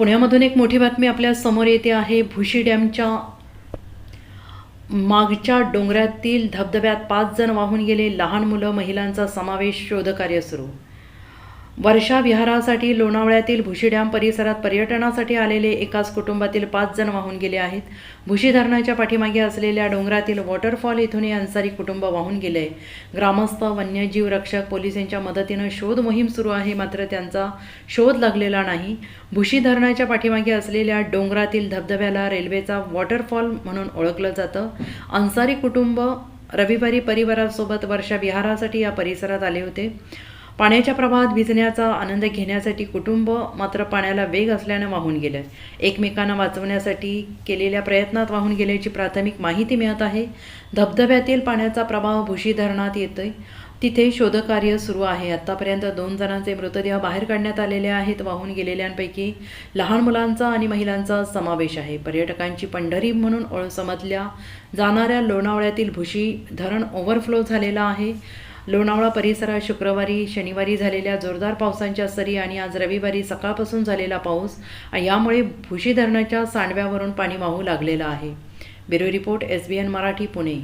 पुण्यामधून एक मोठी बातमी आपल्यासमोर येते आहे. भुशी डॅमच्या मागच्या डोंगरातील धबधब्यात पाच जण वाहून गेले. लहान मुलं महिलांचा समावेश शोधकार्य सुरू वर्षा विहारासाठी लोणावळ्यातील भुशी डॅम परिसरात पर्यटनासाठी आलेले एकाच कुटुंबातील पाच जण वाहून गेले आहेत. भुशी धरणाच्या पाठीमागे असलेल्या डोंगरातील वॉटरफॉल इथून हे अन्सारी कुटुंब वाहून गेले. ग्रामस्थ वन्यजीव रक्षक पोलीस यांच्या मदतीनं शोध मोहीम सुरू आहे मात्र त्यांचा शोध लागलेला नाही. भुशी धरणाच्या पाठीमागे असलेल्या डोंगरातील धबधब्याला रेल्वेचा वॉटरफॉल म्हणून ओळखलं जातं. अन्सारी कुटुंब रविवारी परिवारासोबत वर्षा विहारासाठी या परिसरात आले होते. पाण्याच्या प्रवाहात भिजण्याचा आनंद घेण्यासाठी कुटुंब मात्र पाण्याला वेग असल्यानं वाहून गेलं. एकमेकांना वाचवण्यासाठी केलेल्या प्रयत्नात वाहून गेल्याची प्राथमिक माहिती मिळत आहे. धबधब्यातील पाण्याचा प्रवाह भुशी धरणात येतोय. तिथे शोधकार्य सुरू आहे. आत्तापर्यंत दोन जणांचे मृतदेह बाहेर काढण्यात आलेले आहेत. वाहून गेलेल्यांपैकी लहान मुलांचा आणि महिलांचा समावेश आहे. पर्यटकांची पंढरी म्हणून ओळ समजल्या जाणाऱ्या लोणावळ्यातील भुशी धरण ओव्हरफ्लो झालेलं आहे. लोणावळा परिसरात शुक्रवारी शनिवारी झालेल्या जोरदार पावसांच्या सरी आणि आज रविवारी सकाळपासून झालेला पाऊस यामुळे भुशी धरणाच्या सांडव्यावरून पाणी वाहू लागलेलं आहे. Bureau report S B N Marathi Pune.